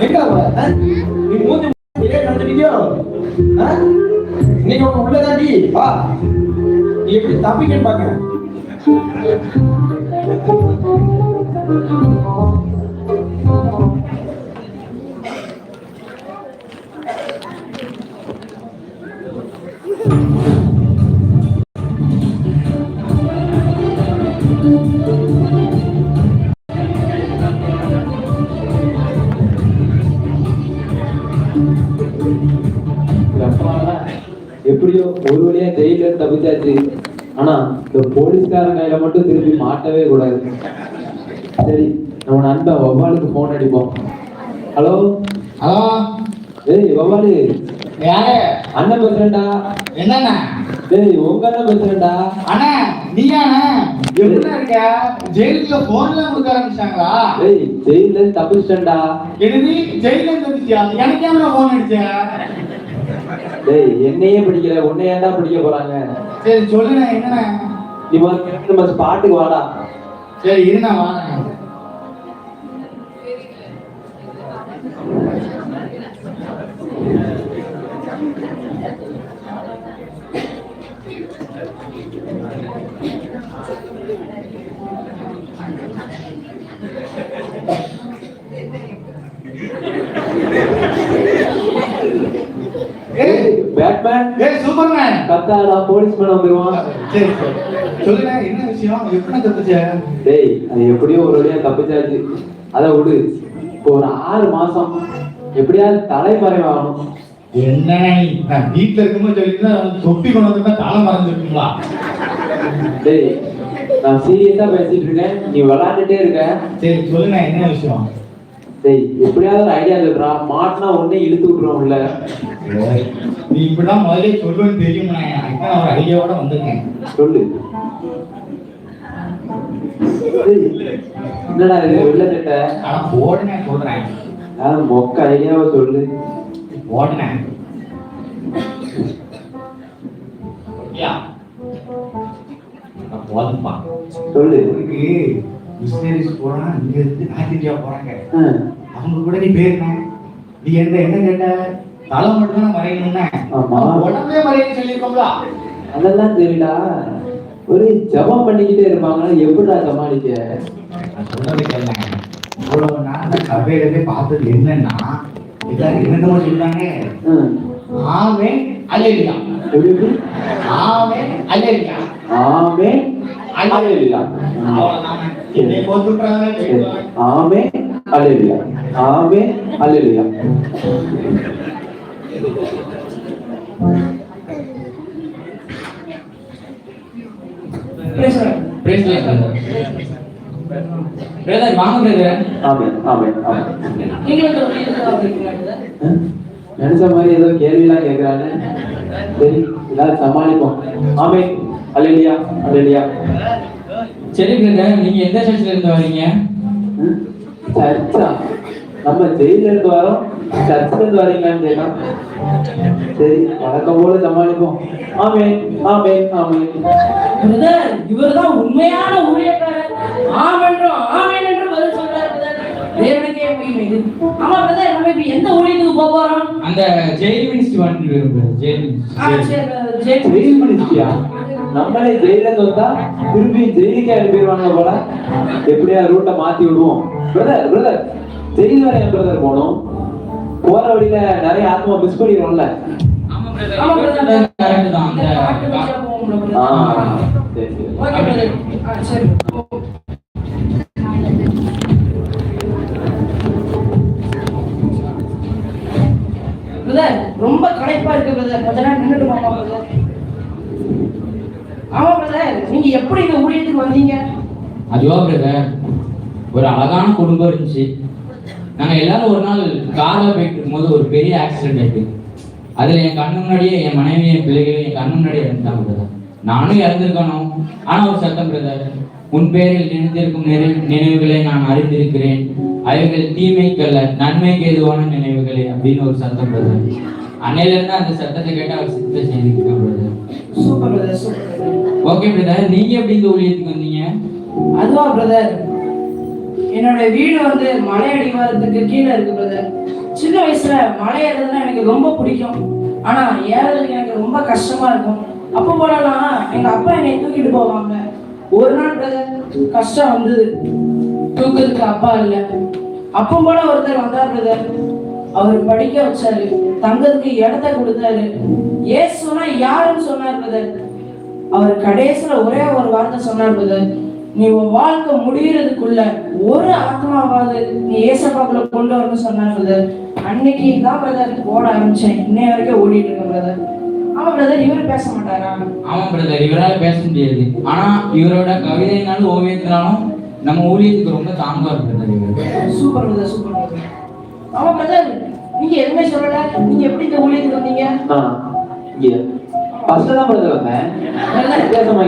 எங்க நீ மூஞ்சி இதே நடந்துட்டியோ ஆ? இன்னைக்கு உனக்கு உள்ளதாண்டி வா. நீ எப்படி தப்பிக்கன்னு பாக்க எப்படியோ ஒரு வழியா ஜெயில தப்பிச்சாச்சு. ஆனா இந்த போலீஸ்காரன் கையில மட்டும் திருப்பி மாட்டவே கூடாது. சரி நம்ம நண்பன் வவ்வாலுக்கு போன் அடிப்போம். ஹலோ ஹலோ ஏய் வவ்வாலு யாரு? அண்ணன் பேசுறேன்டா. என்னண்ணா? டேய் உங்க அண்ணன் பேசுறேன்டா. அண்ணா நீயாண்ணா? எப்படிண்ணா இருக்க? ஜெயிலுக்குள்ள போன்ல கொடுக்க ஆரம்பிச்சாங்களா? டேய் ஜெயில தப்பிச்சிட்டேன்டா. எழுதி ஜெயில இருந்துச்சியா எனக்கு ஏன் போன் அடிச்ச? டேய் என்னையே பிடிக்கல உன்னை ஏன்டா பிடிக்க போறாங்க? சரி சொல்லுண்ணா என்னண்ணா? நீ முதல்ல நம்ம ஸ்பாட்டுக்கு வாடா. சரி இருண்ணா வாங்க. ஏய் பேட்மேன் ஏய் சூப்பர்மேன் கத்தாடா போலீஸ்மேன் வந்துருவான். சரி சொல்லுண்ணா என்ன விஷயம்? எப்படி தப்பிச்ச? டேய் அது எப்படியோ ஒரு வழியா தப்பிச்சாச்சு. அதை விடு. இப்போ ஒரு ஆறு மாசம் எப்படியாவது தலைமறைவாகணும் என்ன? நான் வீட்டுல இருக்கும்போது சொல்லிட்டு தொப்பி கொண்டு வந்து தலை மறந்துருக்குங்களா டேய் நான் சீரியஸா பேசிட்டு இருக்கேன். நீ விளையாண்டுட்டே இருக்க. சரி சொல்லுண்ணா என்ன விஷயம்? டேய் எப்படியாவது ஒரு ஐடியா சொல்றா மாட்டினா உடனே இழுத்து விட்டுருவோம்ல. நீ இப்படிதான் முதல்ல சொல்லுவேன்னு தெரியுமா ஒரு ஐடியாவோட வந்திருக்கேன். சொல்லு. என்னடா இது வெள்ள சட்டை? ஆனா போடுனே சொல்றேன். அஹ், மொக்க ஐடியாவை சொல்லு. போடுனே. யா. போதும்பா. சொல்லு. மிஷினரிஸ் போறான் இங்க இருந்து நார்த் இந்தியா போறாங்க அவங்க கூட நீ பேருன நீ என்ன என்ன கேட்ட தலை மட்டும் தான் மறையணும்னா. உடம்பே மறையன்னு சொல்லியிருக்கோம்ல. அதெல்லாம் தெரியலா ஒரு ஜபம் பண்ணிக்கிட்டே இருப்பாங்க எப்படிடா சமாளிக்க? நான் சொல்றது கேளுங்க. இவ்வளவு நான் சபையில போய் பார்த்தது என்னன்னா எல்லாரும் என்னென்னமோ சொல்றாங்க? ஆமே எப்படி? ஆமே அலேலியா ஆமே ஆமே அல்லேலூயா. ஆமே அஹ், நினைச்ச மாதிரி ஏதோ கேள்விலாம் கேட்கறானே சரி எல்லாரும் சமாளிப்போம். ஆமே அல்லேலூயா அல்லேலூயா. சரி பிரதர் நீங்க எந்த சர்ச்சில் இருந்து வரீங்க சர்ச்சா. நம்ம ஜெயில இருந்து வரோம். சர்ச்சில் இருந்து வரீங்களான்னு சரி வழக்கம் போல சமாளிப்போம். ஆமே ஆமே ஆமே பிரதர் இவர்தான் உண்மையான ஊழியக்காரர். ஆமென்றும் ஆமென் என்று பதில் சொல்றார் பிரதர். தேவனுக்கே மகிமை இது ஆமா பிரதர் நம்ம இப்ப எந்த ஊழியத்துக்கு போக போறோம்? அந்த ஜெயில் மினிஸ்ட்ரி வந்துட்டு பிரதர் ஜெயில் மினிஸ்ட்ரி ஜெயில் மினிஸ்ட்ரியா நம்மளே ஜெயில இருந்து வந்தா திருப்பி ஜெயிலுக்கே அனுப்பிடுவாங்க போல. எப்படியா ரூட்டை மாத்தி விடுவோம்? பிரதர் பிரதர் ஜெயில் வரை பிரதர் போகணும்? போற வழியில நிறைய ஆத்மா மிஸ் பண்ணிடுவோம்ல. ரொம்ப களைப்பா இருக்கு பிரதர் கொஞ்ச நேரம் பிரதர் ஆமா பிரதர் நீங்க எப்படி இந்த ஊழியத்துக்கு வந்தீங்க? அதுவா பிரதர் ஒரு அழகான குடும்பம் இருந்துச்சு. நாங்க எல்லாரும் ஒரு நாள் கார்ல போயிட்டு இருக்கும்போது ஒரு பெரிய ஆக்சிடென்ட் ஆயிட்டு. அதுல என் கண்ணு முன்னாடியே என் மனைவி என் பிள்ளைகளும் என் கண்ணு முன்னாடியே இறந்துட்டாங்க பிரதர் நானும் இறந்திருக்கணும். ஆனா ஒரு சத்தம் பிரதர் உன் பேரில் நினைத்திருக்கும் நினைவுகளை நான் அறிந்திருக்கிறேன். அவைகள் தீமைக்கல்ல நன்மைக்கு எதுவான நினைவுகளே அப்படின்னு ஒரு சத்தம் பிரதர் அன்னையில இருந்து அந்த சத்தத்தை கேட்டு அவர் சித்த செய்திருக்கேன் brother super brother super okay brother நீங்க எப்படி இந்த ஊழியத்துக்கு வந்தீங்க? அதுவா பிரதர் என்னோட வீடு வந்து மலை அடிவாரத்துக்கு கீழே இருக்கு பிரதர் சின்ன வயசுல மலை ஏறதுன்னா எனக்கு ரொம்ப பிடிக்கும். ஆனா ஏறதுக்கு எனக்கு ரொம்ப கஷ்டமா இருக்கும். அப்போ போலலாம் எங்க அப்பா என்னை தூக்கிட்டு போவாங்க. ஒரு நாள் பிரதர் கஷ்டம் வந்தது. தூக்குறதுக்கு அப்பா இல்ல. அப்போ போல ஒருத்தர் வந்தார் பிரதர் அவர் படிக்க வச்சாரு. தங்கறதுக்கு இடத்த கொடுத்தாரு. ஏசுனா யாருன்னு சொன்னார் பிரதர்? அவர் கடைசியில ஒரே ஒரு வார்த்தை சொன்னார் பிரதர். நீ உன் வாழ்க்கை முடியறதுக்குள்ள ஒரு ஆத்மாவாவது நீ ஏசப்பாக்குள்ள கொண்டு வரணும்னு சொன்னார் பிரதர். அன்னைக்கு தான் பிரதர் ஓட ஆரம்பிச்சேன். இன்னைய வரைக்கும் ஓடிட்டு இருக்கேன் பிரதர். ஆமா பிரதர் இவர் பேச மாட்டாரா? ஆமா பிரதர் இவரால பேச முடியாது. ஆனா இவரோட கவிதைனாலும் ஓவியத்தினாலும் நம்ம ஊழியத்துக்கு ரொம்ப தாங்கா இருக்கு சூப்பர் பிரதர் சூப்பர் பிரதர். ஆமா பிரதர் நீங்க எதுவுமே சொல்லல. நீங்க எப்படி இந்த ஊழியத்துக்கு வந்தீங்க? இங்க. ஃபர்ஸ்ட் தான் பிரதர் வந்தேன் வித்தியாசமா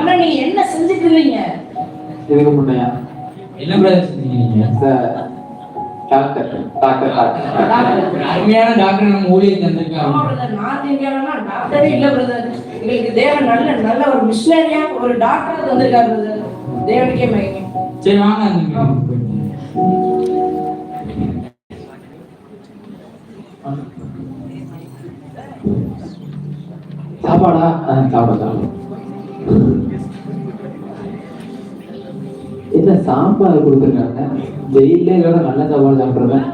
ஆனா நீங்க என்ன செஞ்சுட்டு இருந்தீங்க? இதுக்கு முன்னையா? என்ன பிரதர் செஞ்சீங்க டாக்டர் டாக்டர் டாக்டர். அருமையான டாக்டர் நம்ம ஊழியர் ஆமா தந்திருக்காங்க நார்த் இந்தியாவிலனா டாக்டரே இல்ல பிரதர். எங்களுக்கு தேவன் நல்ல நல்ல ஒரு மிஷனரியா ஒரு டாக்டர் தந்திருக்காரு பிரதர். தேவனுக்கே மகிமை. சரி வாங்க சாப்பாடா? ஆ, சாப்பிட என்ன சாம்பார் கொடுத்துருக்காங்க? ஜெயிலே இதோட நல்ல சாப்பாடு சாப்பிடுவேன்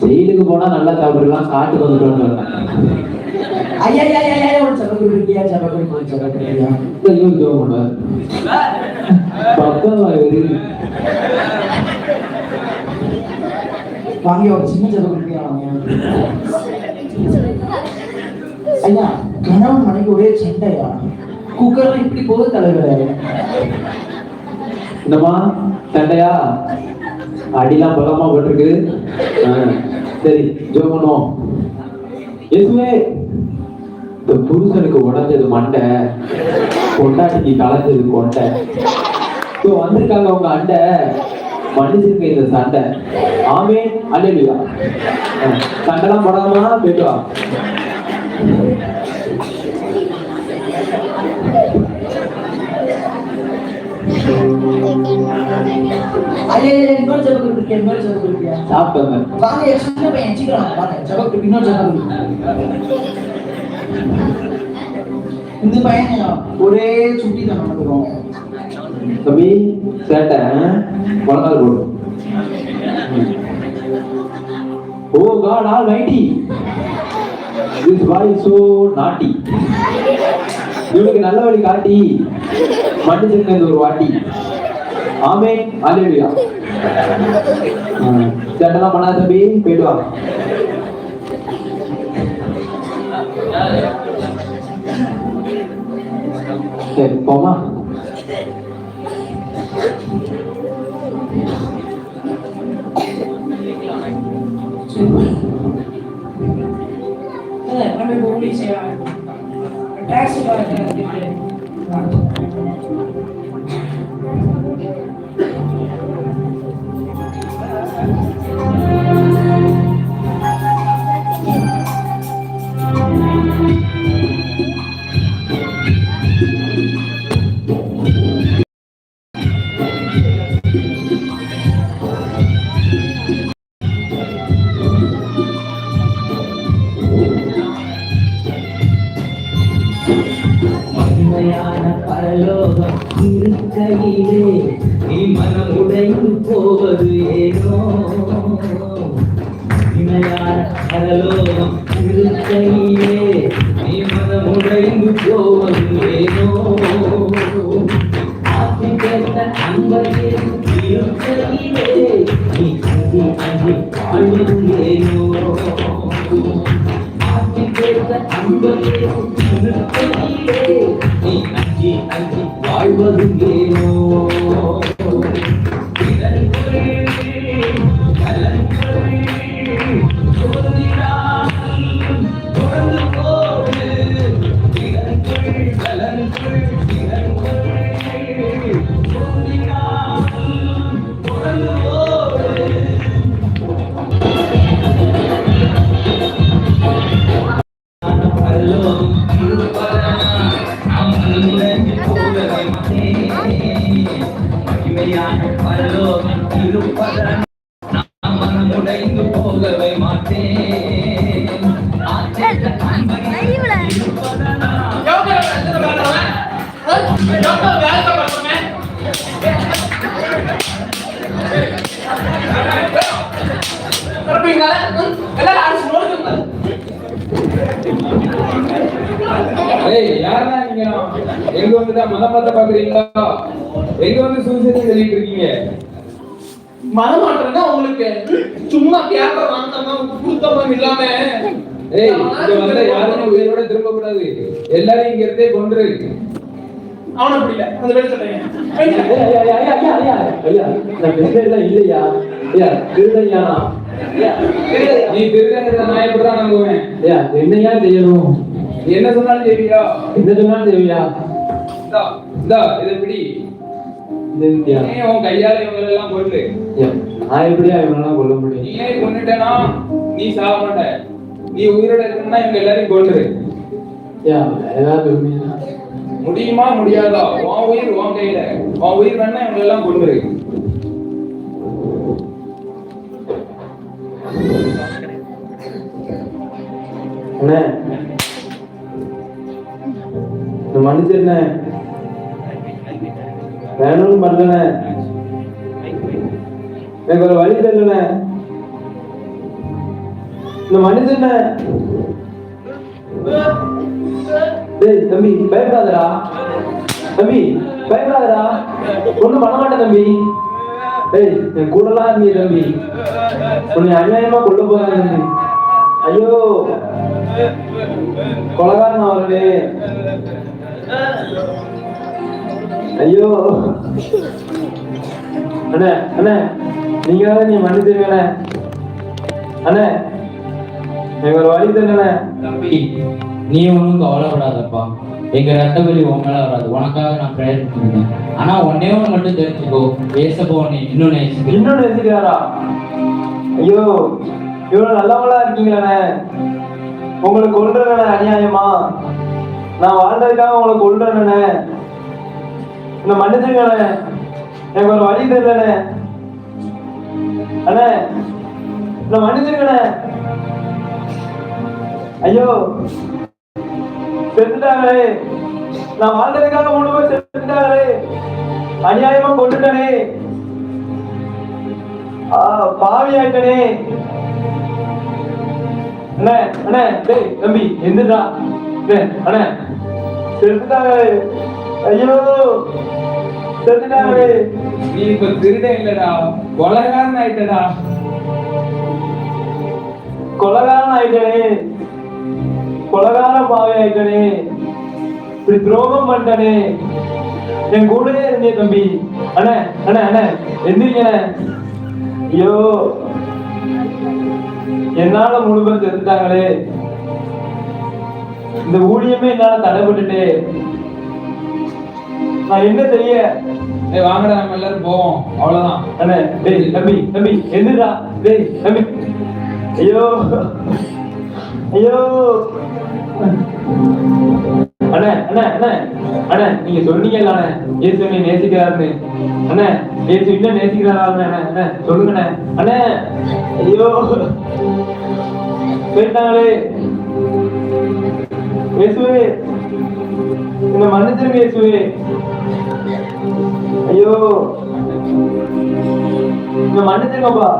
ஜெயிலுக்கு போனா நல்லா சாப்பிடலாம் காட்டுக்கு வந்துட்டோம்னு சொன்னேன் ஐயா ஐயா ஐயா ஒரு சபக்கு இருக்கியா சபக்கு சபக்கு இருக்கியா பண்ணுவார் பக்கவா வாங்க ஒரு சின்ன சபக்கு இருக்கியா வாங்க ஐயா கணவன் மனைவி ஒரே சண்டையா குக்கர்லாம் இப்படி போகுது தலைவர் என்னம்மா சண்டையா அடிலாம் பலமா போட்டிருக்கு சரி ஜோ பண்ணுவோம் எதுவே இந்த புருஷனுக்கு உடஞ்சது மண்டை கொண்டாட்டிக்கு கலஞ்சது கொண்டை ஸோ வந்திருக்காங்க உங்க அண்டை மனுஷனுக்கு இந்த சண்டை ஆமே அல்லையா சண்டைலாம் போடாமா போயிட்டு இன்னொரு சபக்கு இருக்கியா இன்னொரு சபக்கு இருக்கியா சாப்பிட்டேன் வாங்க என் சின்ன பையன் சீக்கிரம் வாங்க சபக்கு இன்னொரு சபக்கு இந்த பையன் ஒரே சுட்டி தான் நடந்துருவாங்க தம்பி சேட்டை குழந்தை போடும் ஓ God almighty. This boy so naughty இவனுக்கு நல்ல வழி காட்டி மன்னிச்சிருக்க ஒரு வாட்டி. ஆமே அல்லேலுயா சட்டெல்லாம் பண்ணாத தம்பி. போயிட்டு வா. சரி போமா Thank you. இப்போ ஊழியம் வாழ்வது எங்க வந்து தான் மதம் பார்த்த பாக்குறீங்களா எங்க வந்து சூசைட் சொல்லிட்டு இருக்கீங்க மனம் மாற்றம்னா உங்களுக்கு சும்மா கேப்ப வாங்கினோமா குடுத்தமா இல்லாம ஏய் இங்க வந்த யாருமே உயிரோட திரும்ப கூடாது எல்லாரும் இங்க இருந்தே கொன்று அவனை பிடிக்கல அந்த வெளியே திருடலாம் இல்லையா ஐயா திருடையா நீ திருடங்கிறத நான் எப்படிதான் நம்புவேன் ஐயா என்னையா செய்யணும் என்ன சொன்னாலும் செய்வியா என்ன சொன்னாலும் செய்வியா இந்தா இந்தா இதை பிடி. நீ உன் கையால இவங்க எல்லாம் கொண்டு நான் எப்படியா இவனெல்லாம் கொல்ல முடியும்? நீயே கொண்டுட்டேனா நீ சாக மாட்ட. நீ உயிரோட இருக்கணும்னா இவங்க எல்லாரையும் கொண்டுரு முடியுமா? முடியாதா? உன் உயிர் உன் கையில. உன் உயிர் வேணா இவங்க எல்லாம் அண்ணே. இந்த மனுஷன் வேணும்னு பண்ணல எனக்கு ஒரு வழி தெரியல இந்த மனுஷன் தம்பி பயப்படாதடா. தம்பி பயப்படாதடா. ஒண்ணும் பண்ண மாட்டேன் தம்பி. ஏய் என் கூடலாம் இருந்தீங்க தம்பி. உன்னை அநியாயமா கொண்டு போறாங்க தம்பி. ஐயோ. கொலகாரன் அவர்களே ஐயோ. அண்ணே அண்ணே நீங்க தான் நீ மன்னிச்சிருக்கண்ணே அண்ணே எனக்கு ஒரு வழி தண்ணே தம்பி நீ ஒன்றும் கவலைப்படாதப்பா. எங்க ரத்த வலி உன் மேல வராது. உனக்காக நான் ப்ரேயர் பண்ணுவேன் ஆனா ஒன்னே ஒன்று மட்டும் தெரிஞ்சுக்கோ. ஏசப்பா உன்னை இன்னும் நேசிக்கிறேன். இன்னொன்னு வச்சுக்கிறாரா ஐயோ இவ்வளவு நல்லவங்களா இருக்கீங்களே. உங்களை கொல்றேனே அநியாயமா? நான் வாழ்ந்ததுக்காக உங்களை கொல்றேனே இந்த மன்னிச்சுங்களே எனக்கு ஒரு வழி தெரியலண்ணே. அண்ணே இந்த மன்னிச்சுங்களே ஐயோ செத்துட்டாங்களே. நான் வாழ்ந்ததுக்காக மூணு பேர் செத்துட்டாங்களே. அநியாயமா கொண்டுட்டனே பாவி ஆயிட்டனே அண்ணே அண்ணே டேய் தம்பி எந்திரா அண்ணே செத்துட்டாங்களே. ஐயோ செத்துட்டாங்க நீ இப்ப திருட இல்லடா. கொலகாரன் ஆயிட்டடா. கொலகாரன் ஆயிட்டனே. கொலகார பாவி ஆயிட்டனே. இப்படி துரோகம் பண்ணிட்டனே. என் கூடவே இருந்தே தம்பி. அண்ணே அண்ணே அண்ணே எந்திரிங்க ஐயோ. என்னால மூணு பேர் செத்துட்டாங்களே. இந்த ஊழியமே என்னால தடைப்பட்டுட்டே நான் என்ன செய்ய? ஏய் வாங்கடா நம்ம எல்லாரும் போவோம். அவ்வளவுதான். அண்ணே டேய் தம்பி தம்பி எந்திரா டேய் தம்பி. ஐயோ. ஐயோ. அண்ணே அண்ணே அண்ணே. அண்ணே நீங்க சொன்னீங்கல்ல அண்ணே. இயேசு நீ நேசிக்கிறாருன்னு. அண்ணே இயேசு இன்னும் நேசிக்கிறாரா அண்ணே. அண்ணே சொல்லுங்கண்ணே. அண்ணே. ஐயோ. போயிட்டாங்களே இயேசுவே. இந்த மன்னிச்சிருங்க இயேசுவே. ஐயோ. மன்னிச்சுங்கப்பா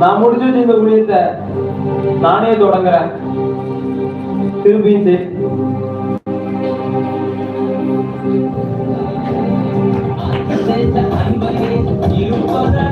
நான் முடிச்சு வச்ச இந்த ஊழியத்தை நானே தொடங்குறேன். திரும்பியும் இருப்பதா